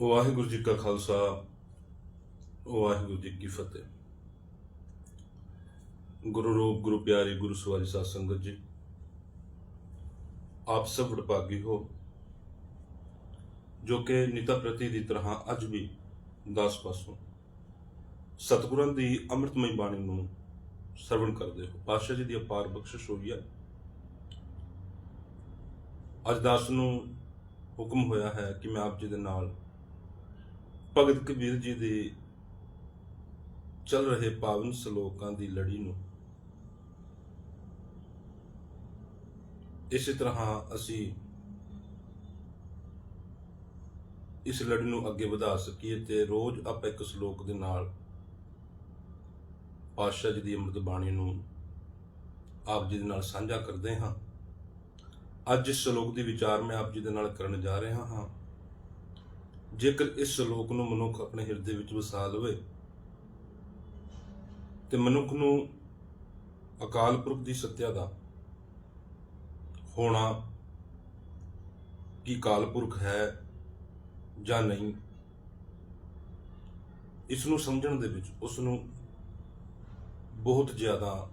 ਵਾਹਿਗੁਰੂ ਜੀ ਕਾ ਖਾਲਸਾ, ਵਾਹਿਗੁਰੂ ਜੀ ਕੀ ਫਤਿਹ। ਗੁਰੂ ਰੂਪ, ਗੁਰੂ ਪਿਆਰੀ, ਗੁਰੂ ਸਵਾਰੀ ਸਾਧ ਸੰਗਤ ਜੀ, ਆਪ ਸਭ ਵਡਭਾਗੀ ਹੋ, ਜੋ ਕਿ ਨਿਤਾ ਪ੍ਰਤੀ ਦੀ ਤਰ੍ਹਾਂ ਅੱਜ ਵੀ ਦਸ ਪਾਸੋਂ ਸਤਿਗੁਰਾਂ ਦੀ ਅੰਮ੍ਰਿਤਮਈ ਬਾਣੀ ਨੂੰ ਸਰਵਣ ਕਰਦੇ ਹੋ। ਪਾਤਸ਼ਾਹ ਜੀ ਦੀ ਅਪਾਰ ਬਖਸ਼ਿਸ਼ ਹੋਈ ਹੈ। ਅੱਜ ਦਾਸ ਨੂੰ ਹੁਕਮ ਹੋਇਆ ਹੈ ਕਿ ਮੈਂ ਆਪ ਜੀ ਦੇ ਨਾਲ ਭਗਤ ਕਬੀਰ ਜੀ ਦੇ ਚੱਲ ਰਹੇ ਪਾਵਨ ਸ਼ਲੋਕਾਂ ਦੀ ਲੜੀ ਨੂੰ ਇਸੇ ਤਰ੍ਹਾਂ ਅਸੀਂ ਇਸ ਲੜੀ ਨੂੰ ਅੱਗੇ ਵਧਾ ਸਕੀਏ ਤੇ ਰੋਜ਼ ਆਪਾਂ ਇੱਕ ਸ਼ਲੋਕ ਦੇ ਨਾਲ ਪਾਤਸ਼ਾਹ ਜੀ ਦੀ ਅੰਮ੍ਰਿਤ ਬਾਣੀ ਨੂੰ ਆਪ ਜੀ ਦੇ ਨਾਲ ਸਾਂਝਾ ਕਰਦੇ ਹਾਂ। ਅੱਜ ਇਸ ਸ਼ਲੋਕ ਦੀ ਵਿਚਾਰ ਮੈਂ ਆਪ ਜੀ ਦੇ ਨਾਲ ਕਰਨ ਜਾ ਰਿਹਾ ਹਾਂ। ਜੇਕਰ ਇਸ ਸ਼ਲੋਕ ਨੂੰ ਮਨੁੱਖ ਆਪਣੇ ਹਿਰਦੇ ਵਿੱਚ ਵਸਾ ਲਵੇ, ਤੇ ਮਨੁੱਖ ਨੂੰ ਅਕਾਲ ਪੁਰਖ ਦੀ ਸੱਤਿਆ ਦਾ ਹੋਣਾ ਕੀ ਕਾਲ ਪੁਰਖ ਹੈ ਜਾਂ ਨਹੀਂ, ਇਸ ਨੂੰ ਸਮਝਣ ਦੇ ਵਿੱਚ ਉਸ ਨੂੰ ਬਹੁਤ ਜ਼ਿਆਦਾ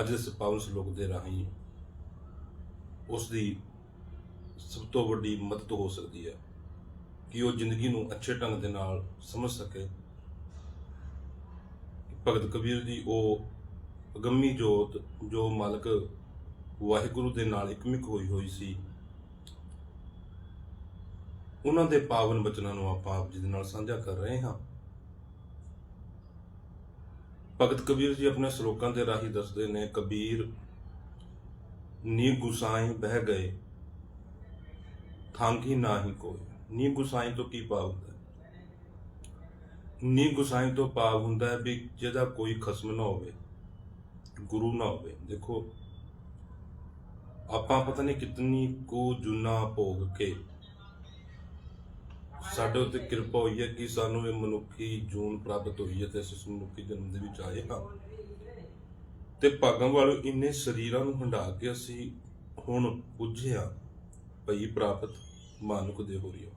ਅੱਜ ਇਸ ਪਾਵਨ ਸ਼ਲੋਕ ਦੇ ਰਾਹੀਂ ਉਸ ਦੀ ਸਭ ਤੋਂ ਵੱਡੀ ਮਦਦ ਹੋ ਸਕਦੀ ਹੈ। ਕਿ ਉਹ ਜ਼ਿੰਦਗੀ ਨੂੰ ਅੱਛੇ ਢੰਗ ਦੇ ਨਾਲ ਸਮਝ ਸਕੇ। ਭਗਤ ਕਬੀਰ ਦੀ ਉਹ ਅਗੰਮੀ ਜੋਤ, ਜੋ ਮਾਲਕ ਵਾਹਿਗੁਰੂ ਦੇ ਨਾਲ ਇਕਮਿਕ ਹੋਈ ਹੋਈ ਸੀ, ਉਹਨਾਂ ਦੇ ਪਾਵਨ ਬਚਨਾਂ ਨੂੰ ਆਪਾਂ ਆਪ ਜੀ ਦੇ ਨਾਲ ਸਾਂਝਾ ਕਰ ਰਹੇ ਹਾਂ। ਭਗਤ ਕਬੀਰ ਜੀ ਆਪਣੇ ਸ਼ਲੋਕਾਂ ਦੇ ਰਾਹੀਂ ਦੱਸਦੇ ਨੇ, ਕਬੀਰ, ਨੀ ਗੁਸਾਈ ਬਹਿ ਗਏ ਥਾਂਕੀ ਨਾਹੀ ਕੋਈ। ਨੀ ਗੁਸਾਈ ਤੋਂ ਕੀ ਭਾਵ ਹੁੰਦਾ ਹੈ? ਨੀ ਗੁਸਾਈ ਤੋਂ ਭਾਵ ਹੁੰਦਾ ਹੈ ਵੀ ਜਿਹਦਾ ਕੋਈ ਖਸਮ ਨਾ ਹੋਵੇ, ਗੁਰੂ ਨਾ ਹੋਵੇ। ਦੇਖੋ, ਆਪਾਂ ਪਤਾ ਨਹੀਂ ਕਿਤਨੀ ਕੋ ਜੁਨਾ ਭੋਗ ਕੇ ਸਾਡੇ ਉੱਤੇ ਕਿਰਪਾ ਹੋਈ ਹੈ ਕਿ ਸਾਨੂੰ ਇਹ ਮਨੁੱਖੀ ਜੂਨ ਪ੍ਰਾਪਤ ਹੋਈ ਹੈ ਤੇ ਅਸੀਂ ਇਸ ਮਨੁੱਖੀ ਜਨਮ ਦੇ ਵਿੱਚ ਆਏ ਹਾਂ। ਤੇ ਭਾਗਾਂ ਵਾਲੋ ਇੰਨੇ ਸਰੀਰਾਂ ਨੂੰ ਹੰਡਾ ਕੇ ਅਸੀਂ ਹੁਣ ਪੁੱਜਿਆ ਭਈ ਪ੍ਰਾਪਤ ਮਾਨੁਕ ਦੇ ਹੋ ਰਹੀ ਹੋ।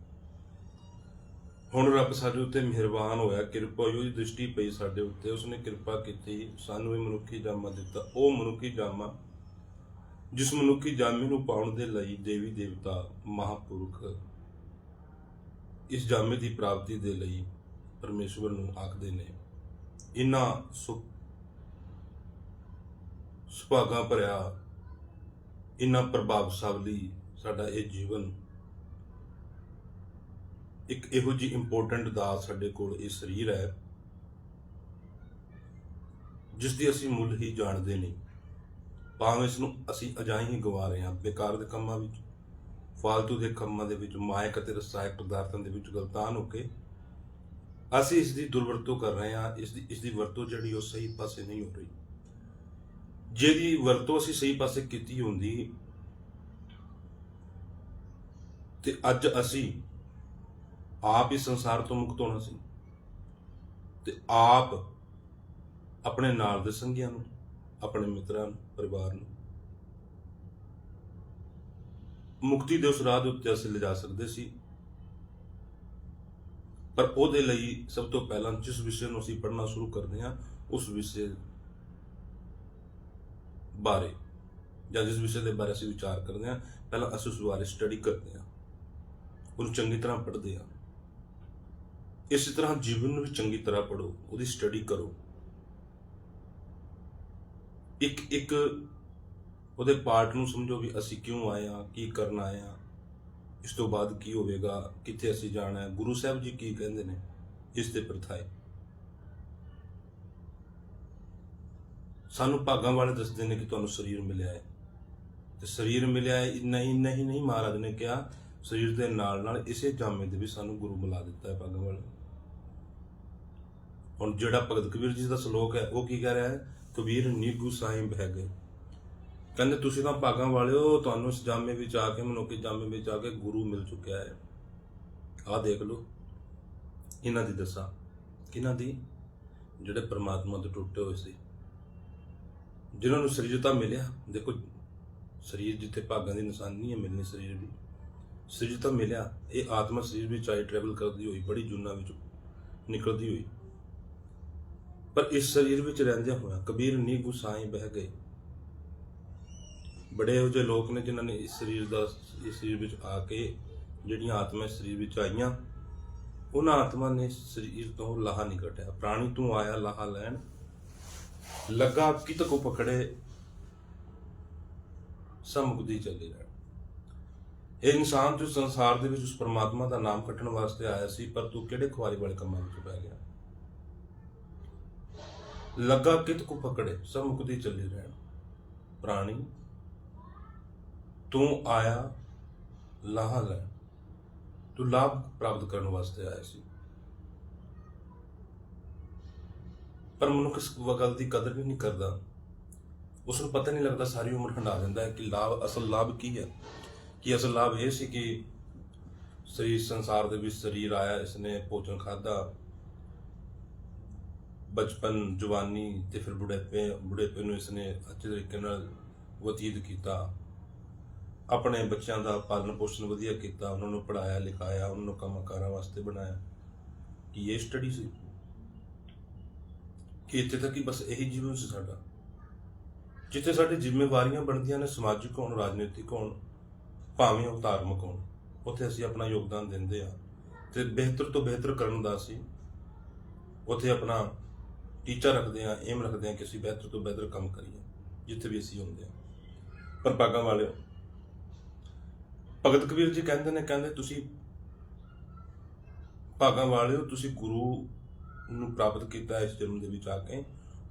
ਹੁਣ ਰੱਬ ਸਾਡੇ ਉੱਤੇ ਮਿਹਰਬਾਨ ਹੋਇਆ, ਕਿਰਪਾ ਹੋਈ, ਉਹਦੀ ਦ੍ਰਿਸ਼ਟੀ ਪਈ ਸਾਡੇ ਉੱਤੇ, ਉਸਨੇ ਕਿਰਪਾ ਕੀਤੀ, ਸਾਨੂੰ ਇਹ ਮਨੁੱਖੀ ਜਾਮਾ ਦਿੱਤਾ, ਉਹ ਮਨੁੱਖੀ ਜਾਮਾ, ਜਿਸ ਮਨੁੱਖੀ ਜਾਮੇ ਨੂੰ ਪਾਉਣ ਦੇ ਲਈ ਦੇਵੀ ਦੇਵਤਾ ਮਹਾਪੁਰਖ ਇਸ ਜਾਮੇ ਦੀ ਪ੍ਰਾਪਤੀ ਦੇ ਲਈ ਪਰਮੇਸ਼ਵਰ ਨੂੰ ਆਖਦੇ ਨੇ ਇਨਾ ਸੁ, ਸੁਭਾਗਾ ਭਰਿਆ ਇਨਾ ਪ੍ਰਭਾਵਸ਼ਾਲੀ ਸਾਡਾ ਇਹ ਜੀਵਨ ਇੱਕ ਇਹੋ ਜੀ ਇੰਪੋਰਟੈਂਟ ਦਾ ਸਾਡੇ ਕੋਲ ਇਹ ਸਰੀਰ ਹੈ ਜਿਸ ਦੀ ਅਸੀਂ ਮੁੱਲ ਹੀ ਜਾਣਦੇ ਨਹੀਂ। ਭਾਵੇਂ ਇਸ ਨੂੰ ਅਸੀਂ ਅਜਾਈ ਹੀ ਗਵਾ ਰਹੇ ਹਾਂ, ਬੇਕਾਰ ਦੇ ਕੰਮਾਂ ਵਿੱਚ, ਫਾਲਤੂ ਦੇ ਕੰਮਾਂ ਦੇ ਵਿੱਚ, ਮਾਇਕ ਅਤੇ ਰਸਾਇਕ ਪਦਾਰਥਾਂ ਦੇ ਵਿੱਚ ਗਲਤਾਨ ਹੋ ਕੇ ਅਸੀਂ ਇਸ ਦੀ ਦੁਰਵਰਤੋਂ ਕਰ ਰਹੇ ਹਾਂ, ਇਸ ਦੀ ਇਸ ਦੀ ਵਰਤੋਂ ਜਿਹੜੀ ਉਹ ਸਹੀ ਪਾਸੇ ਨਹੀਂ ਹੋ ਰਹੀ। ਜਿਹਦੀ ਵਰਤੋਂ ਅਸੀਂ ਸਹੀ ਪਾਸੇ ਕੀਤੀ ਹੁੰਦੀ, ਤੇ ਅੱਜ ਅਸੀਂ ਆਪ ਹੀ ਸੰਸਾਰ ਤੋਂ ਮੁਕਤ ਹੋਣਾ ਸੀ। ਤੇ ਆਪ ਆਪਣੇ ਨਾਲ ਦੇ ਸੰਗੀਆਂ ਨੂੰ, ਆਪਣੇ ਮਿੱਤਰਾਂ ਨੂੰ, ਪਰਿਵਾਰ ਨੂੰ ਮੁਕਤੀ ਦੇ ਉਸ ਰਾਹ ਦੇ ਉੱਤੇ ਅਸੀਂ ਲਿਜਾ ਸਕਦੇ ਸੀ। ਪਰ ਉਹਦੇ ਲਈ ਸਭ ਤੋਂ ਪਹਿਲਾਂ ਜਿਸ ਵਿਸ਼ੇ ਨੂੰ ਅਸੀਂ ਪੜ੍ਹਨਾ ਸ਼ੁਰੂ ਕਰਦੇ ਹਾਂ, ਉਸ ਵਿਸ਼ੇ ਬਾਰੇ ਜਾਂ ਜਿਸ ਵਿਸ਼ੇ ਦੇ ਬਾਰੇ ਅਸੀਂ ਵਿਚਾਰ ਕਰਦੇ ਹਾਂ, ਪਹਿਲਾਂ ਅਸੀਂ ਉਸ ਬਾਰੇ ਸਟੱਡੀ ਕਰਦੇ ਹਾਂ। ਉਹਨੂੰ ਚੰਗੀ ਤਰ੍ਹਾਂ ਪੜ੍ਹਦੇ ਹਾਂ। ਇਸੇ ਤਰ੍ਹਾਂ ਜੀਵਨ ਨੂੰ ਵੀ ਚੰਗੀ ਤਰ੍ਹਾਂ ਪੜ੍ਹੋ, ਉਹਦੀ ਸਟੱਡੀ ਕਰੋ। ਇੱਕ ਇੱਕ ਉਹਦੇ ਪਾਰਟ ਨੂੰ ਸਮਝੋ ਵੀ ਅਸੀਂ ਕਿਉਂ ਆਏ ਹਾਂ, ਕੀ ਕਰਨ ਆਏ ਹਾਂ, ਇਸ ਤੋਂ ਬਾਅਦ ਕੀ ਹੋਵੇਗਾ, ਕਿੱਥੇ ਅਸੀਂ ਜਾਣਾ ਹੈ, ਗੁਰੂ ਸਾਹਿਬ ਜੀ ਕੀ ਕਹਿੰਦੇ ਨੇ, ਇਸ ਦੇ ਪ੍ਰਥਾਏ ਸਾਨੂੰ ਭਾਗਾਂ ਵਾਲੇ ਦੱਸਦੇ ਨੇ ਕਿ ਤੁਹਾਨੂੰ ਸਰੀਰ ਮਿਲਿਆ ਹੈ। ਤੇ ਸਰੀਰ ਮਿਲਿਆ ਹੈ ਇੰਨਾ ਹੀ ਨਹੀਂ ਨਹੀਂ ਮਹਾਰਾਜ ਨੇ ਕਿਹਾ ਸਰੀਰ ਦੇ ਨਾਲ ਨਾਲ ਇਸੇ ਜਾਮੇ ਦੇ ਵੀ ਸਾਨੂੰ ਗੁਰੂ ਮਿਲਾ ਦਿੱਤਾ ਹੈ ਭਾਗਾਂ ਵਾਲੇ ਹੁਣ ਜਿਹੜਾ ਭਗਤ ਕਬੀਰ ਜੀ ਦਾ ਸ਼ਲੋਕ ਹੈ, ਉਹ ਕੀ ਕਹਿ ਰਿਹਾ ਹੈ? ਕਬੀਰ ਨੀਗੂ ਸਾਹਿਬ ਬਹਿ ਗਏ ਕਹਿੰਦੇ, ਤੁਸੀਂ ਤਾਂ ਭਾਗਾਂ ਵਾਲਿਓ, ਤੁਹਾਨੂੰ ਇਸ ਜਾਮੇ ਵਿੱਚ ਆ ਕੇ, ਮਨੁੱਖੀ ਜਾਮੇ ਵਿੱਚ ਆ ਕੇ ਗੁਰੂ ਮਿਲ ਚੁੱਕਿਆ ਹੈ। ਆਹ ਦੇਖ ਲਓ, ਇਹਨਾਂ ਦੀ ਦਸ਼ਾ। ਕਿਹਨਾਂ ਦੀ ਜਿਹੜੇ ਪਰਮਾਤਮਾ ਤੋਂ ਟੁੱਟੇ ਹੋਏ ਸੀ। ਜਿਨ੍ਹਾਂ ਨੂੰ ਸਰੀਰ ਤਾਂ ਮਿਲਿਆ। ਦੇਖੋ, ਸਰੀਰ ਜਿੱਥੇ ਭਾਗਾਂ ਦੀ ਨਿਸ਼ਾਨੀ ਹੈ, ਮਿਲਣੀ ਸਰੀਰ ਦੀ। ਸਰੀਰ ਤਾਂ ਮਿਲਿਆ। ਇਹ ਆਤਮਾ ਸਰੀਰ ਵਿੱਚ ਆਈ ਟਰੈਵਲ ਕਰਦੀ ਹੋਈ, ਬੜੀ ਜੁਨਾ ਵਿੱਚ ਨਿਕਲਦੀ ਹੋਈ। ਪਰ ਇਸ ਸਰੀਰ ਵਿੱਚ ਰਹਿੰਦਿਆਂ ਹੋਇਆ ਕਬੀਰ ਨੀ ਗੁਸਾਈ ਬਹਿ ਗਏ। ਬੜੇ ਇਹੋ ਜਿਹੇ ਲੋਕ ਨੇ ਜਿਨ੍ਹਾਂ ਨੇ ਇਸ ਸਰੀਰ ਦਾ, ਇਸ ਸਰੀਰ ਵਿੱਚ ਆ ਕੇ ਜਿਹੜੀਆਂ ਆਤਮਾ ਸਰੀਰ ਵਿੱਚ ਆਈਆਂ, ਉਹਨਾਂ ਆਤਮਾ ਨੇ ਸਰੀਰ ਤੋਂ ਲਾਹਾ ਨਹੀਂ ਕੱਟਿਆ ਪ੍ਰਾਣੀ ਤੂੰ ਆਇਆ ਲਾਹਾ ਲੈਣ। ਲੱਗਾ ਕਿਤ ਕੋ ਪਕੜੇ ਸਮੁਕਦੀ ਚੱਲੇ ਰਹਿਣ। ਇਹ ਇਨਸਾਨ ਜੋ ਸੰਸਾਰ ਦੇ ਵਿੱਚ ਉਸ ਪਰਮਾਤਮਾ ਦਾ ਨਾਮ ਕੱਟਣ ਵਾਸਤੇ ਆਇਆ ਸੀ, ਪਰ ਤੂੰ ਕਿਹੜੇ ਖੁਆਰੀ ਵਾਲੇ ਕੰਮਾਂ ਵਿੱਚ ਪੈ ਗਿਆ? ਲੱਗਾ ਕਿਤ ਕੋ ਪਕੜੇ ਸਮੁਕਦੀ ਚੱਲੇ ਰਹਿਣ। ਪ੍ਰਾਣੀ, ਤੂੰ ਆਇਆ, ਲਾਹਾ ਲੈ। ਤੂੰ ਲਾਭ ਪ੍ਰਾਪਤ ਕਰਨ ਵਾਸਤੇ ਆਇਆ ਸੀ। ਪਰ ਮਨੁੱਖ ਇਸ ਗੱਲ ਦੀ ਕਦਰ ਵੀ ਨਹੀਂ ਕਰਦਾ। ਉਸ ਨੂੰ ਪਤਾ ਨਹੀਂ ਲੱਗਦਾ ਸਾਰੀ ਉਮਰ ਹੰਡਾ ਦਿੰਦਾ ਹੈ ਕਿ ਲਾਭ, ਅਸਲ ਲਾਭ ਕੀ ਹੈ। ਕਿ ਅਸਲ ਲਾਭ ਇਹ ਸੀ ਕਿ ਸਰੀਰ ਸੰਸਾਰ ਦੇ ਵਿੱਚ ਸਰੀਰ ਆਇਆ, ਇਸਨੇ ਭੋਜਨ ਖਾਦਾ ਬਚਪਨ, ਜਵਾਨੀ ਤੇ ਫਿਰ ਬੁਢੇਪੇ ਬੁਢੇਪੇ ਨੂੰ ਇਸਨੇ ਅੱਛੇ ਤਰੀਕੇ ਨਾਲ ਬਤੀਤ ਕੀਤਾ। ਆਪਣੇ ਬੱਚਿਆਂ ਦਾ ਪਾਲਣ ਪੋਸ਼ਣ ਵਧੀਆ ਕੀਤਾ, ਉਹਨਾਂ ਨੂੰ ਪੜਾਇਆ ਲਿਖਾਇਆ, ਉਹਨਾਂ ਨੂੰ ਕੰਮਕਾਰਾਂ ਵਾਸਤੇ ਬਣਾਇਆ। ਕਿ ਇਹ ਸਟੱਡੀ ਸੀ? ਕਿ ਇੱਥੇ ਤੱਕ ਕਿ ਬਸ ਇਹੀ ਜੀਵਨ ਸੀ ਸਾਡਾ। ਜਿੱਥੇ ਸਾਡੀ ਜ਼ਿੰਮੇਵਾਰੀਆਂ ਬਣਦੀਆਂ ਨੇ, ਸਮਾਜਿਕ ਹੋਣ, ਰਾਜਨੀਤਿਕ ਹੋਣ ਭਾਵੇਂ ਉਹ ਧਾਰਮਿਕ ਹੋਣ। ਉੱਥੇ ਅਸੀਂ ਆਪਣਾ ਯੋਗਦਾਨ ਦਿੰਦੇ ਆ ਤੇ ਬਿਹਤਰ ਤੋਂ ਬਿਹਤਰ ਕਰਨ ਦਾ ਅਸੀਂ ਉੱਥੇ ਆਪਣਾ ਟੀਚਾ ਰੱਖਦੇ ਆ ਏਮ ਰੱਖਦੇ ਆ ਕਿ ਅਸੀਂ ਬਿਹਤਰ ਤੋਂ ਬਿਹਤਰ ਕੰਮ ਕਰੀਏ, ਜਿੱਥੇ ਵੀ ਅਸੀਂ ਹੁੰਦੇ ਆ ਪਰ ਭਾਗਾਂ ਵਾਲਿਓ, ਭਗਤ ਕਬੀਰ ਜੀ ਕਹਿੰਦੇ ਨੇ, ਕਹਿੰਦੇ ਤੁਸੀਂ ਭਾਗਾਂ ਵਾਲਿਓ, ਤੁਸੀਂ ਗੁਰੂ ਨੂੰ ਪ੍ਰਾਪਤ ਕੀਤਾ ਇਸ ਜਨਮ ਦੇ ਵਿੱਚ ਆ ਕੇ।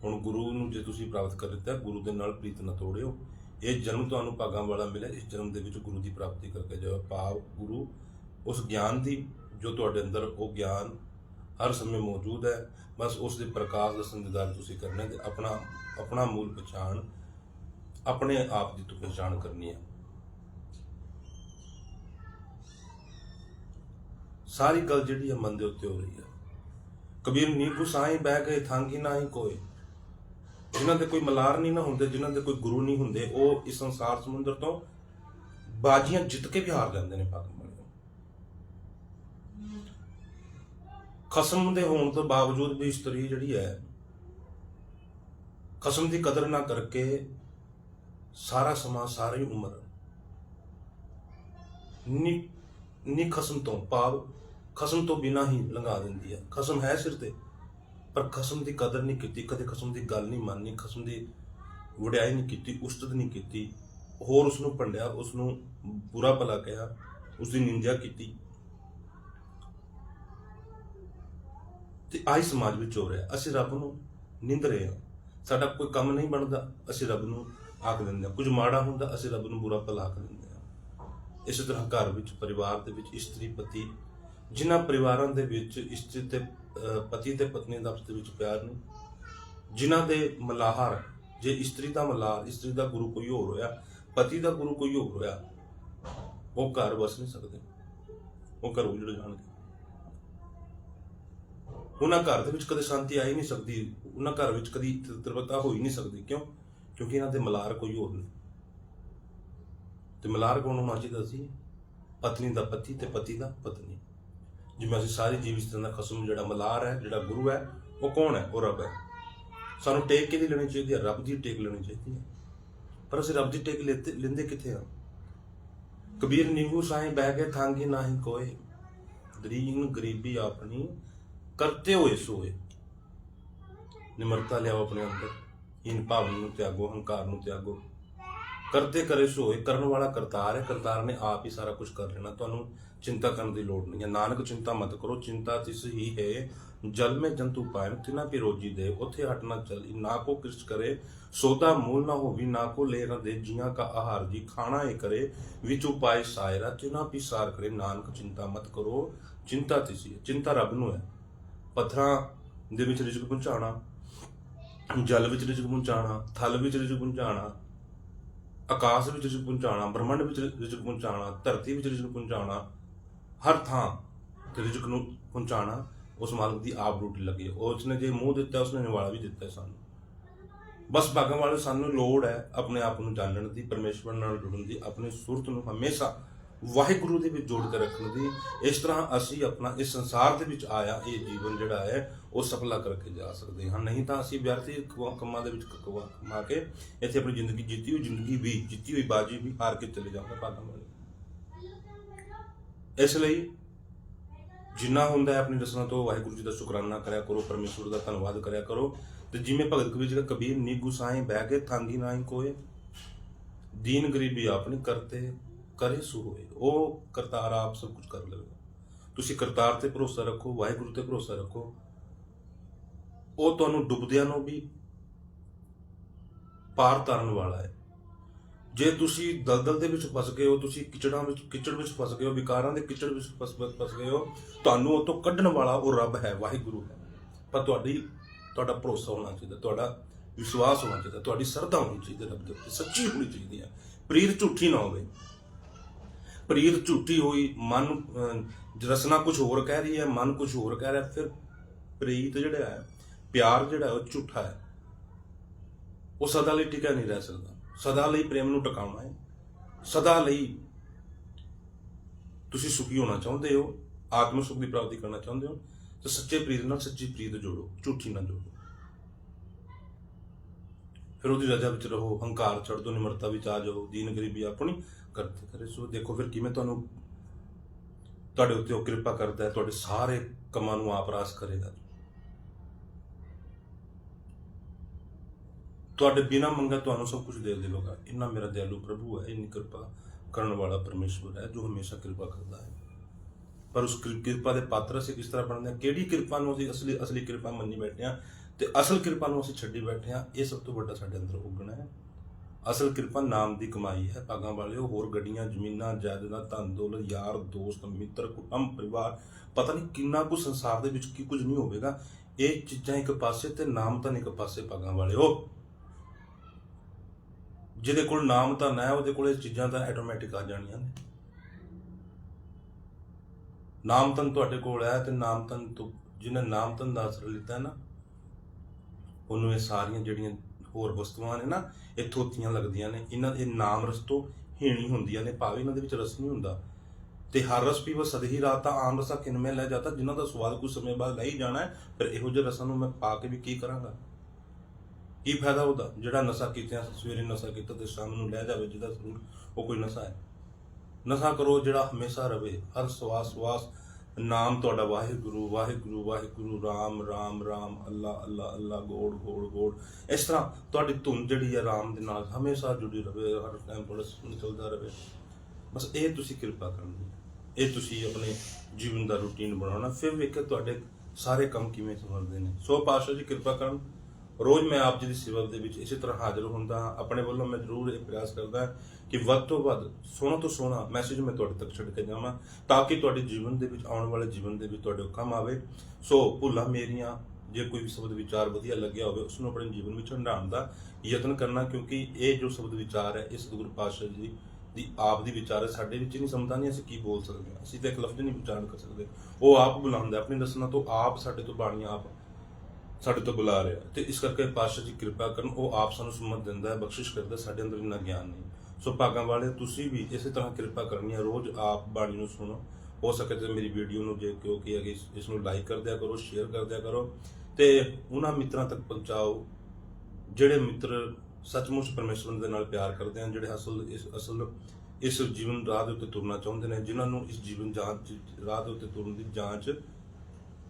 ਹੁਣ ਗੁਰੂ ਨੂੰ ਜੇ ਤੁਸੀਂ ਪ੍ਰਾਪਤ ਕਰ ਲਿੱਤਾ ਗੁਰੂ ਦੇ ਨਾਲ ਪ੍ਰੀਤ ਨਾ ਤੋੜਿਓ। ਇਹ ਜਨਮ ਤੁਹਾਨੂੰ ਭਾਗਾਂ ਵਾਲਾ ਮਿਲਿਆ, ਇਸ ਜਨਮ ਦੇ ਵਿੱਚ ਗੁਰੂ ਦੀ ਪ੍ਰਾਪਤੀ ਕਰਕੇ ਜਾਓ ਭਾਵ ਗੁਰੂ, ਉਸ ਗਿਆਨ ਦੀ ਜੋ ਤੁਹਾਡੇ ਅੰਦਰ ਉਹ ਗਿਆਨ ਹਰ ਸਮੇਂ ਮੌਜੂਦ ਹੈ, ਬਸ ਉਸ ਦੇ ਪ੍ਰਕਾਸ਼ ਦਾ ਸੰਦਿਦਾਰ ਤੁਸੀਂ ਕਰਨਾ ਹੈ ਤੇ ਆਪਣਾ ਆਪਣਾ ਮੂਲ ਪਛਾਣ ਆਪਣੇ ਆਪ ਦੀ ਤੋਂ ਪਛਾਣ ਕਰਨੀ ਹੈ। ਸਾਰੀ ਗੱਲ ਜਿਹੜੀ ਹੈ ਮਨ ਦੇ ਉੱਤੇ ਹੋ ਰਹੀ ਹੈ। ਕਬੀਰ ਨੀਕੂ ਸਾਈਂ ਬਹਿ ਕੇ, ਥਾਂਗੀ ਨਾਹੀ ਕੋਈ ਜਿਨ੍ਹਾਂ ਦੇ ਕੋਈ ਮਲਾਰ ਨਹੀਂ ਨਾ ਹੁੰਦੇ, ਜਿਨ੍ਹਾਂ ਦੇ ਕੋਈ ਗੁਰੂ ਨਹੀਂ ਹੁੰਦੇ, ਉਹ ਇਸ ਸੰਸਾਰ ਸਮੁੰਦਰ ਤੋਂ ਬਾਜੀਆਂ ਜਿੱਤ ਕੇ ਵੀ ਹਾਰ ਜਾਂਦੇ ਨੇ ਪਾਗਲ ਵਾਲੇ ਖਸਮ ਦੇ ਹੋਣ ਤੋਂ ਬਾਵਜੂਦ ਵੀ ਇਸਤਰੀ ਜਿਹੜੀ ਹੈ, ਖਸਮ ਦੀ ਕਦਰ ਨਾ ਕਰਕੇ ਸਾਰਾ ਸਮਾਂ, ਸਾਰੀ ਉਮਰ ਨੀ ਨੀ ਖਸਮ ਤੋਂ ਭਾਵ ਖਸਮ ਤੋਂ ਬਿਨਾ ਹੀ ਲੰਘਾ ਦਿੰਦੀ ਹੈ। ਖਸਮ ਹੈ ਸਿਰ ਤੇ। ਪਰ ਖਸਮ ਦੀ ਕਦਰ ਨਹੀਂ ਕੀਤੀ, ਕਦੇ ਖਸਮ ਦੀ ਗੱਲ ਨਹੀਂ ਮੰਨੀ, ਖਸਮ ਦੀ ਵਡਿਆਈ ਨਹੀਂ ਕੀਤੀ, ਉਸਤਤ ਨਹੀਂ ਕੀਤੀ। ਹੋਰ ਉਸ ਨੂੰ ਭੰਡਿਆ ਉਸ ਨੂੰ ਬੁਰਾ ਭਲਾ ਕਿਹਾ ਉਸ ਦੀ ਨਿੰਦਿਆ ਕੀਤੀ। ਤੇ ਆਈ ਸਮਾਜ ਵਿੱਚ ਹੋ ਰਿਹਾ। ਅਸੀਂ ਰੱਬ ਨੂੰ ਨਿੰਦ ਰਹੇ ਹਾਂ। ਸਾਡਾ ਕੋਈ ਕੰਮ ਨਹੀਂ ਬਣਦਾ। ਅਸੀਂ ਰੱਬ ਨੂੰ ਆਖ ਦਿੰਦੇ ਹਾਂ। ਕੁਝ ਮਾੜਾ ਹੁੰਦਾ, ਅਸੀਂ ਰੱਬ ਨੂੰ ਬੁਰਾ ਭਲਾ ਆਖ ਦਿੰਦੇ ਹਾਂ। ਇਸੇ ਤਰ੍ਹਾਂ ਘਰ ਵਿੱਚ, ਪਰਿਵਾਰ ਦੇ ਵਿੱਚ, ਇਸਤਰੀ ਪਤੀ, ਜਿਨ੍ਹਾਂ ਪਰਿਵਾਰਾਂ ਦੇ ਵਿੱਚ ਇਸਤਰੀ ਤੇ ਪਤੀ ਤੇ ਪਤਨੀ ਦਾ ਆਪਸ ਦੇ ਵਿੱਚ ਪਿਆਰ ਨੂੰ, ਜਿਨ੍ਹਾਂ ਦੇ ਮਲਾਹਰ ਜੇ ਇਸਤਰੀ ਦਾ ਮਲਾਹਰ, ਇਸਤਰੀ ਦਾ ਗੁਰੂ ਕੋਈ ਹੋਰ ਹੋਇਆ, ਪਤੀ ਦਾ ਗੁਰੂ ਕੋਈ ਹੋਰ ਹੋਇਆ, ਉਹ ਘਰ ਵਸ ਨਹੀਂ ਸਕਦੇ। ਉਹ ਘਰ ਉਜੜ ਜਾਣਗੇ। ਉਹਨਾਂ ਘਰ ਦੇ ਵਿੱਚ ਕਦੇ ਸ਼ਾਂਤੀ ਆ ਹੀ ਨਹੀਂ ਸਕਦੀ, ਉਹਨਾਂ ਘਰ ਵਿੱਚ ਕਦੀ ਤਰਵਤਾ ਹੋ ਹੀ ਨਹੀਂ ਸਕਦੀ। ਕਿਉਂ? ਕਿਉਂਕਿ ਇਹਨਾਂ ਦੇ ਮਲਾਰ ਕੋਈ ਹੋਰ ਨਹੀਂ। ਤੇ ਮਲਾਰ ਕੌਣ ਹੋਣਾ ਚਾਹੀਦਾ ਸੀ? ਪਤਨੀ ਦਾ ਪਤੀ ਤੇ ਪਤੀ ਦਾ ਪਤਨੀ। ਜਿਵੇਂ ਅਸੀਂ ਸਾਰੇ ਜੀਵ ਇਸਤਰੀ ਦਾ ਖਸਮ ਜਿਹੜਾ ਮਲਾਰ ਹੈ, ਜਿਹੜਾ ਗੁਰੂ ਹੈ, ਉਹ ਕੌਣ ਹੈ? ਉਹ ਰੱਬ ਹੈ। ਸਾਨੂੰ ਟੇਕ ਕਿਹਦੀ ਲੈਣੀ ਚਾਹੀਦੀ ਹੈ? ਰੱਬ ਦੀ ਟੇਕ ਲੈਣੀ ਚਾਹੀਦੀ ਹੈ। ਪਰ ਅਸੀਂ ਰੱਬ ਦੀ ਟੇਕ ਲੈਤੇ, ਲੈਂਦੇ ਕਿੱਥੇ ਆ ਕਬੀਰ ਨਿਹੂ ਸਾਈਂ ਬਹਿ ਕੇ ਥਾਂਗੀ ਨਾਹੀ ਕੋਏ। ਦਰੀਨ ਗਰੀਬੀ ਆਪਣੀ ਕਰਤੇ ਹੋਏ ਸੋਏ। ਨਿਮਰਤਾ ਲਿਆਓ ਆਪਣੇ ਅੰਦਰ। ਇਨ ਭਾਵ ਨੂੰ ਤਿਆਗੋ, ਹੰਕਾਰ ਨੂੰ ਤਿਆਗੋ। ਕਰਤੇ ਕਰੇ ਸੋਏ, ਕਰਨ ਵਾਲਾ ਕਰਤਾਰ ਹੈ। ਕਰਤਾਰ ਨੇ ਆਪ ਹੀ ਸਾਰਾ ਕੁਝ ਕਰ ਲੈਣਾ। ਤੁਹਾਨੂੰ ਚਿੰਤਾ ਕਰਨ ਦੀ ਲੋੜ ਨਹੀਂ ਹੈ। ਨਾਨਕ, ਚਿੰਤਾ ਮਤ ਕਰੋ। ਚਿੰਤਾ ਤਿਸ ਹੀ ਹੈ, ਜਲ ਮੇ ਜੰਤੂ ਪਾਇਨ ਤਿਨਾ ਪੀ ਰੋਜੀ ਦੇ, ਉਥੇ ਹਟ ਨਾ ਚਲ। ਨਾ ਕੋ ਕਿਰਚ ਕਰੇ ਸੋਦਾ ਮੂਲ ਨਾ ਹੋਵੀ, ਨਾ ਕੋ ਲੈ ਨ ਦੇ। ਜੀਆਂ ਕਾ ਆਹਾਰ ਜੀ, ਖਾਣਾ ਇਹ ਕਰੇ, ਵਿੱਚ ਉਪਾਏ ਸਾਇਰਾ। ਤਿਨਾ ਨਾਨਕ, ਚਿੰਤਾ ਮਤ ਕਰੋ। ਚਿੰਤਾ ਤਿਸੀ ਚਿੰਤਾ ਰੱਬ ਨੂੰ ਹੈ। ਪੱਥਰਾਂ ਦੇ ਵਿੱਚ ਰਿਜਕ ਪਹੁੰਚਾਉਣਾ, ਜਲ ਵਿੱਚ ਰਿਜਕ ਪਹੁੰਚਾਉਣਾ, ਥਲ ਵਿੱਚ ਰਿਜਕ ਪਹੁੰਚਾਉਣਾ, ਆਕਾਸ਼ ਵਿੱਚ ਰਿਜਕ ਪਹੁੰਚਾਉਣਾ, ਬ੍ਰਹਮੰਡ ਵਿੱਚ ਰਿਜਕ ਪਹੁੰਚਾਉਣਾ, ਧਰਤੀ ਵਿੱਚ ਰਿਜਕ ਪਹੁੰਚਾਉਣਾ ਹਰ ਥਾਂ ਰਿਜਕ ਨੂੰ ਪਹੁੰਚਾਉਣਾ ਉਸ ਮਾਲਕ ਦੀ ਆਪ ਡਿਊਟੀ ਲੱਗੀ ਹੈ। ਉਸਨੇ ਜੇ ਮੂੰਹ ਦਿੱਤਾ, ਉਸਨੇ ਨਿਵਾਲਾ ਵੀ ਦਿੱਤਾ ਸਾਨੂੰ। ਬਸ ਭਾਗਾਂ ਵਾਲੇ ਸਾਨੂੰ ਲੋੜ ਹੈ ਆਪਣੇ ਆਪ ਨੂੰ ਜਾਣਨ ਦੀ, ਪਰਮੇਸ਼ਵਰ ਨਾਲ ਜੁੜਨ ਦੀ, ਆਪਣੀ ਸੁਰਤ ਨੂੰ ਹਮੇਸ਼ਾ ਵਾਹਿਗੁਰੂ ਦੇ ਵਿੱਚ ਜੋੜ ਕੇ ਰੱਖਣ ਦੀ। ਇਸ ਤਰ੍ਹਾਂ ਅਸੀਂ ਆਪਣਾ ਇਸ ਸੰਸਾਰ ਦੇ ਵਿੱਚ ਆਇਆ, ਇਹ ਜੀਵਨ ਜਿਹੜਾ ਹੈ, ਉਹ ਸਫਲਾ ਕਰਕੇ ਜਾ ਸਕਦੇ ਹਾਂ। ਨਹੀਂ ਤਾਂ ਅਸੀਂ ਵਿਅਰਥੀ ਕੰਮਾਂ ਦੇ ਵਿੱਚ ਕਮਾ ਕਮਾ ਕੇ ਇੱਥੇ ਆਪਣੀ ਜ਼ਿੰਦਗੀ ਜੀਤੀ ਹੋਈ, ਜ਼ਿੰਦਗੀ ਵੀ ਜਿੱਤੀ ਹੋਈ, ਬਾਜੀ ਵੀ ਹਾਰ ਕੇ ਚਲੇ ਜਾਵਾਂਗੇ ਭਾਗਾਂ ਵਾਲੇ। ਇਸ ਲਈ ਜਿੰਨਾ ਹੁੰਦਾ ਹੈ ਆਪਣੀ ਰਸਨਾ ਤੋਂ ਵਾਹਿਗੁਰੂ ਜੀ ਦਾ ਸ਼ੁਕਰਾਨਾ ਕਰਿਆ ਕਰੋ, ਪਰਮੇਸ਼ਵਰ ਦਾ ਧੰਨਵਾਦ ਕਰਿਆ ਕਰੋ। ਤੇ ਜਿਵੇਂ ਭਗਤ ਕਬੀਰ ਜੀ ਦਾ ਕਬੀਰ ਨੀ ਗੁਸਾਏ ਬਹਿ ਕੇ ਥਾਂਗੀ ਨਾਹੀ ਕੋਏ, ਦੀਨ ਗਰੀਬੀ ਆਪਣੀ ਕਰਤੇ, ਕਰੇ ਸੂ ਹੋਏ ਉਹ ਕਰਤਾਰ ਆਪ ਸਭ ਕੁਝ ਕਰ ਲਵੇਗਾ ਤੁਸੀਂ ਕਰਤਾਰ ਤੇ ਭਰੋਸਾ ਰੱਖੋ, ਵਾਹਿਗੁਰੂ ਤੇ ਭਰੋਸਾ ਰੱਖੋ। ਉਹ ਤੁਹਾਨੂੰ ਡੁੱਬਦਿਆਂ ਨੂੰ ਵੀ ਪਾਰ ਤਰਨ ਵਾਲਾ ਹੈ। ਜੇ ਤੁਸੀਂ ਦਲਦਲ ਦੇ ਵਿੱਚ ਫਸ ਗਏ ਹੋ, ਤੁਸੀਂ ਕਿਚੜਾਂ ਵਿੱਚ, ਕਿਚੜ ਵਿੱਚ ਫਸ ਗਏ ਹੋ, ਵਿਕਾਰਾਂ ਦੇ ਕਿਚੜ ਵਿੱਚ ਫਸ ਫਸ ਗਏ ਹੋ, ਤੁਹਾਨੂੰ ਉਹ ਤੋਂ ਕੱਢਣ ਵਾਲਾ ਉਹ ਰੱਬ ਹੈ, ਵਾਹਿਗੁਰੂ ਹੈ। ਪਰ ਤੁਹਾਡੀ, ਤੁਹਾਡਾ ਭਰੋਸਾ ਹੋਣਾ ਚਾਹੀਦਾ, ਤੁਹਾਡਾ ਵਿਸ਼ਵਾਸ ਹੋਣਾ ਚਾਹੀਦਾ, ਤੁਹਾਡੀ ਸਰਧਾ ਹੋਣੀ ਚਾਹੀਦੀ ਰੱਬ ਦੇ ਉੱਤੇ, ਸੱਚੀ ਹੋਣੀ ਚਾਹੀਦੀ ਹੈ। ਪ੍ਰੀਤ ਝੂਠੀ ਨਾ ਹੋਵੇ। ਪ੍ਰੀਤ ਝੂਠੀ ਹੋਈ, ਮਨ ਰਸਨਾ ਕੁਝ ਹੋਰ ਕਹਿ ਰਹੀ ਹੈ, ਮਨ ਕੁਝ ਹੋਰ ਕਹਿ ਰਿਹਾ, ਫਿਰ ਪ੍ਰੀਤ ਜਿਹੜਾ ਹੈ, ਪਿਆਰ ਜਿਹੜਾ ਉਹ ਝੂਠਾ ਹੈ। ਉਹ ਸਦਾ ਲਈ ਟਿਕਿਆ ਨਹੀਂ ਰਹਿ ਸਕਦਾ। ਸਦਾ ਲਈ ਪ੍ਰੇਮ ਨੂੰ ਟਿਕਾਉਣਾ ਹੈ। ਸਦਾ ਲਈ ਤੁਸੀਂ ਸੁਖੀ ਹੋਣਾ ਚਾਹੁੰਦੇ ਹੋ, ਆਤਮ ਸੁਖ ਦੀ ਪ੍ਰਾਪਤੀ ਕਰਨਾ ਚਾਹੁੰਦੇ ਹੋ, ਤਾਂ ਸੱਚੇ ਪ੍ਰੀਤ ਨਾਲ ਸੱਚੀ ਪ੍ਰੀਤ ਜੋੜੋ, ਝੂਠੀ ਨਾਲ ਜੋੜੋ। ਫਿਰ ਉਹਦੀ ਰਜਾ ਵਿੱਚ ਰਹੋ, ਹੰਕਾਰ ਛੱਡ ਦੋ ਨਿਮਰਤਾ ਵਿੱਚ ਆ ਜਾਓ, ਦੀਨ ਗਰੀਬੀ ਆਪਣੀ ਕਰਤੇ ਕਰੇ। ਸੋ ਦੇਖੋ ਫਿਰ ਕਿਵੇਂ ਤੁਹਾਨੂੰ ਤੁਹਾਡੇ ਉੱਤੇ ਉਹ ਕਿਰਪਾ ਕਰਦਾ ਹੈ, ਤੁਹਾਡੇ ਸਾਰੇ ਕੰਮਾਂ ਨੂੰ ਆਪ ਰਾਸ ਕਰੇਗਾ। ਤੁਹਾਡੇ ਬਿਨਾ ਮੰਗਾ ਤੁਹਾਨੂੰ ਸਭ ਕੁਝ ਦੇ ਦੇਵੇਗਾ ਇੰਨਾ ਮੇਰਾ ਦਿਆਲੂ ਪ੍ਰਭੂ ਹੈ, ਇੰਨੀ ਕਿਰਪਾ ਕਰਨ ਵਾਲਾ ਪਰਮੇਸ਼ਵਰ ਹੈ, ਜੋ ਹਮੇਸ਼ਾ ਕਿਰਪਾ ਕਰਦਾ ਹੈ। ਪਰ ਉਸ ਕਿਰ- ਕਿਰਪਾ ਦੇ ਪਾਤਰ ਅਸੀਂ ਕਿਸ ਤਰ੍ਹਾਂ ਬਣਦੇ ਹਾਂ? ਕਿਹੜੀ ਕਿਰਪਾ ਨੂੰ ਅਸੀਂ ਅਸਲੀ ਅਸਲੀ ਕਿਰਪਾ ਮੰਨੀ ਬੈਠੇ ਹਾਂ ਤੇ ਅਸਲ ਕਿਰਪਾ ਨੂੰ ਅਸੀਂ ਛੱਡੀ ਬੈਠੇ ਹਾਂ? ਇਹ ਸਭ ਤੋਂ ਵੱਡਾ ਸਾਡੇ ਅੰਦਰ ਉਗਣਾ ਹੈ। ਅਸਲ ਕਿਰਪਾ ਨਾਮ ਦੀ ਕਮਾਈ ਹੈ। ਭਾਗਾਂ ਵਾਲਿਓ, ਹੋਰ ਗੱਡੀਆਂ, ਜ਼ਮੀਨਾਂ, ਜਾਇਦਾਦਾਂ, ਧਨ, ਦੌਲਤ, ਯਾਰ, ਦੋਸਤ, ਮਿੱਤਰ, ਕੁਟੁੰਬ, ਪਰਿਵਾਰ, ਪਤਾ ਨਹੀਂ ਕਿੰਨਾ ਕੁ ਸੰਸਾਰ ਦੇ ਵਿੱਚ ਕੀ ਕੁਝ ਨਹੀਂ ਹੋਵੇਗਾ। ਇਹ ਚੀਜ਼ਾਂ ਇੱਕ ਪਾਸੇ ਤੇ ਨਾਮ ਤਾਂ ਇੱਕ ਪਾਸੇ ਭਾਗਾਂ ਵਾਲਿਓ। ਜਿਹਦੇ ਕੋਲ ਨਾਮ ਤਾਂ ਨਾ ਹੈ, ਉਹਦੇ ਕੋਲ ਇਹ ਚੀਜ਼ਾਂ ਤਾਂ ਆਟੋਮੈਟਿਕ ਆ ਜਾਣੀਆਂ ਨੇ। ਨਾਮ ਤਨ ਤੁਹਾਡੇ ਕੋਲ ਹੈ ਤੇ ਨਾਮ ਤਨ ਤੋਂ ਜਿਹਨੇ ਨਾਮ ਤਨ ਦਾ ਅਸਰ ਲਿੱਤਾ ਹੈ ਨਾ, ਉਹਨੂੰ ਇਹ ਸਾਰੀਆਂ ਜਿਹੜੀਆਂ ਹੋਰ ਵਸਤੂਆਂ ਨੇ ਨਾ, ਇਹ ਥੋਤੀਆਂ ਲੱਗਦੀਆਂ ਨੇ। ਇਹਨਾਂ ਦੇ ਨਾਮ ਰਸ ਤੋਂ ਹੀਣੀ ਹੁੰਦੀਆਂ ਨੇ, ਭਾਵੇਂ ਇਹਨਾਂ ਦੇ ਵਿੱਚ ਰਸ ਨਹੀਂ ਹੁੰਦਾ। ਤੇ ਹਰ ਰਸ ਪੀਵ, ਸਦਹੀ ਰਾਤਾ ਆਮ ਰਸਾ ਕਿਨਮੇ ਲੈ ਜਾਂਦਾ ਜਿਨ੍ਹਾਂ ਦਾ ਸਵਾਦ ਕੁਝ ਸਮੇਂ ਬਾਅਦ ਲੈ ਹੀ ਜਾਣਾ ਹੈ, ਫਿਰ ਇਹੋ ਜਿਹੇ ਰਸਾਂ ਨੂੰ ਮੈਂ ਪਾ ਕੇ ਵੀ ਕੀ ਕਰਾਂਗਾ? ਕੀ ਫਾਇਦਾ ਉਹਦਾ? ਜਿਹੜਾ ਨਸ਼ਾ ਕੀਤਾ, ਸਵੇਰੇ ਨਸ਼ਾ ਕੀਤਾ ਤੇ ਸ਼ਾਮ ਨੂੰ ਲੈ ਜਾਵੇ, ਜਿਹਦਾ ਜ਼ਰੂਰ ਉਹ ਕੋਈ ਨਸ਼ਾ ਹੈ। ਨਸ਼ਾ ਕਰੋ ਜਿਹੜਾ ਹਮੇਸ਼ਾ ਰਵੇ। ਹਰ ਸਵਾਸ ਸਵਾਸ ਨਾਮ ਤੁਹਾਡਾ ਵਾਹਿਗੁਰੂ ਵਾਹਿਗੁਰੂ ਵਾਹਿਗੁਰੂ, ਰਾਮ ਰਾਮ ਰਾਮ, ਅੱਲਾ ਅੱਲਾ ਅੱਲਾ, ਗੋੜ ਗੋੜ ਗੋੜ। ਇਸ ਤਰ੍ਹਾਂ ਤੁਹਾਡੀ ਧੁਨ ਜਿਹੜੀ ਹੈ ਰਾਮ ਦੇ ਨਾਲ ਹਮੇਸ਼ਾ ਜੁੜੀ ਰਵੇ, ਹਰ ਟਾਈਮ ਤੁਹਾਡਾ ਸੁਣ ਚੱਲਦਾ ਰਵੇ। ਬਸ ਇਹ ਤੁਸੀਂ ਕਿਰਪਾ ਕਰਨੀ ਹੈ। ਇਹ ਤੁਸੀਂ ਆਪਣੇ ਜੀਵਨ ਦਾ ਰੂਟੀਨ ਬਣਾਉਣਾ। ਫਿਰ ਵੇਖੋ ਤੁਹਾਡੇ ਸਾਰੇ ਕੰਮ ਕਿਵੇਂ ਸੰਭਲਦੇ ਨੇ। ਸੋ ਪਾਸ਼ਾ ਜੀ ਕਿਰਪਾ ਕਰਨ। ਰੋਜ਼ ਮੈਂ ਆਪ ਜੀ ਦੀ ਸੇਵਾ ਦੇ ਵਿੱਚ ਇਸੇ ਤਰ੍ਹਾਂ ਹਾਜ਼ਰ ਹੁੰਦਾ ਹਾਂ। ਆਪਣੇ ਵੱਲੋਂ ਮੈਂ ਜ਼ਰੂਰ ਇਹ ਪ੍ਰਯਾਸ ਕਰਦਾ ਕਿ ਵੱਧ ਤੋਂ ਵੱਧ ਸੋਹਣਾ ਤੋਂ ਸੋਹਣਾ ਮੈਸੇਜ ਮੈਂ ਤੁਹਾਡੇ ਤੱਕ ਛੱਡ ਕੇ ਜਾਵਾਂ ਤਾਂ ਕਿ ਤੁਹਾਡੇ ਜੀਵਨ ਦੇ ਵਿੱਚ ਆਉਣ ਵਾਲੇ ਜੀਵਨ ਦੇ ਵਿੱਚ ਤੁਹਾਡੇ ਕੰਮ ਆਵੇ। ਸੋ ਭੁੱਲਾਂ ਮੇਰੀਆਂ ਜੇ ਕੋਈ ਵੀ ਸ਼ਬਦ ਵਿਚਾਰ ਵਧੀਆ ਲੱਗਿਆ ਹੋਵੇ ਉਸ ਨੂੰ ਆਪਣੇ ਜੀਵਨ ਵਿੱਚ ਹੰਡਾਉਣ ਦਾ ਯਤਨ ਕਰਨਾ ਕਿਉਂਕਿ ਇਹ ਜੋ ਸ਼ਬਦ ਵਿਚਾਰ ਹੈ ਇਸ ਗੁਰੂ ਪਾਤਸ਼ਾਹ ਜੀ ਦੀ ਆਪ ਦੀ ਵਿਚਾਰ ਹੈ। ਸਾਡੇ ਵਿੱਚ ਹੀ ਨਹੀਂ ਸਮਝਦਾ ਨਹੀਂ ਅਸੀਂ ਕੀ ਬੋਲ ਸਕਦੇ ਹਾਂ? ਅਸੀਂ ਤਾਂ ਇੱਕ ਲਫ਼ਜ਼ ਨਹੀਂ ਉਚਾਰਨ ਕਰ ਸਕਦੇ। ਉਹ ਆਪ ਬੁਲਾਉਂਦਾ ਹੈ, ਆਪਣੀ ਰਸਨਾ ਤੋਂ ਆਪ ਸਾਡੇ ਤੋਂ ਬਾਣੀਆਂ ਆਪ ਸਾਡੇ ਤੋਂ ਬੁਲਾ ਰਿਹਾ ਤੇ ਇਸ ਕਰਕੇ ਪਾਤਸ਼ਾਹ ਜੀ ਕਿਰਪਾ ਕਰਨ, ਉਹ ਆਪ ਸਾਨੂੰ ਸੁਮਤ ਦਿੰਦਾ ਹੈ, ਬਖਸ਼ਿਸ਼ ਕਰਦਾ ਸਾਡੇ ਅੰਦਰ ਇੰਨਾ ਗਿਆਨ ਨਹੀਂ। ਸੋ ਭਾਗਾਂ ਵਾਲੇ ਤੁਸੀਂ ਵੀ ਇਸੇ ਤਰ੍ਹਾਂ ਕਿਰਪਾ ਕਰਨੀ ਹੈ ਰੋਜ਼ ਆਪ ਬਾਣੀ ਨੂੰ ਸੁਣੋ। ਹੋ ਸਕੇ ਤੇ ਮੇਰੀ ਵੀਡੀਓ ਨੂੰ ਜੇ ਕਿਉਂਕਿ ਅਗੇ ਇਸ ਨੂੰ ਲਾਈਕ ਕਰ ਦਿਆ ਕਰੋ ਸ਼ੇਅਰ ਕਰ ਦਿਆ ਕਰੋ। ਤੇ ਉਹਨਾਂ ਮਿੱਤਰਾਂ ਤੱਕ ਪਹੁੰਚਾਓ, ਜਿਹੜੇ ਮਿੱਤਰ ਸੱਚਮੁੱਚ ਪਰਮੇਸ਼ਵਰ ਦੇ ਨਾਲ ਪਿਆਰ ਕਰਦੇ ਹਨ, ਜਿਹੜੇ ਅਸਲ ਇਸ ਅਸਲ ਇਸ ਜੀਵਨ ਰਾਹ ਦੇ ਉੱਤੇ ਤੁਰਨਾ ਚਾਹੁੰਦੇ ਨੇ, ਜਿਨ੍ਹਾਂ ਨੂੰ ਇਸ ਜੀਵਨ ਜਾਂਚ ਰਾਹ ਦੇ ਉੱਤੇ ਤੁਰਨ ਦੀ ਜਾਂਚ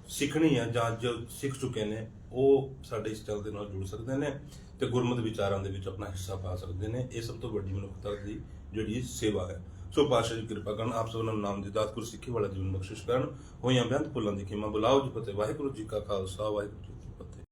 ਸਿੱਖਣੀ ਹੈ ਜਾਂ ਜੋ ਸਿੱਖ ਚੁੱਕੇ ਨੇ। ਉਹ ਸਾਡੇ ਇਸ ਚਲ ਦੇ ਨਾਲ ਜੁੜ ਸਕਦੇ ਨੇ ਤੇ ਗੁਰਮਤਿ ਵਿਚਾਰਾਂ ਦੇ ਵਿੱਚ ਆਪਣਾ ਹਿੱਸਾ ਪਾ ਸਕਦੇ ਨੇ। ਇਹ ਸਭ ਤੋਂ ਵੱਡੀ ਮਨੁੱਖਤਾ ਦੀ ਜਿਹੜੀ ਸੇਵਾ ਹੈ। ਸੋ ਪਾਤਸ਼ਾਹ ਜੀ ਕਿਰਪਾ ਕਰਨ, ਆਪ ਸਭ ਨੂੰ ਨਾਮ ਦੀ ਦਾਤ ਗੁਰ ਸਿੱਖੀ ਵਾਲਾ ਜੀਵਨ ਬਖਸ਼ਿਸ਼ ਕਰਨ। ਹੋਈਆਂ ਬੇਅੰਤ ਭੁੱਲਾਂ ਦੀ ਖਿਮਾ ਬੁਲਾਓ ਜੀ। ਫਤਿਹ। ਵਾਹਿਗੁਰੂ ਜੀ ਕਾ ਖਾਲਸਾ। ਵਾਹਿਗੁਰੂ ਜੀ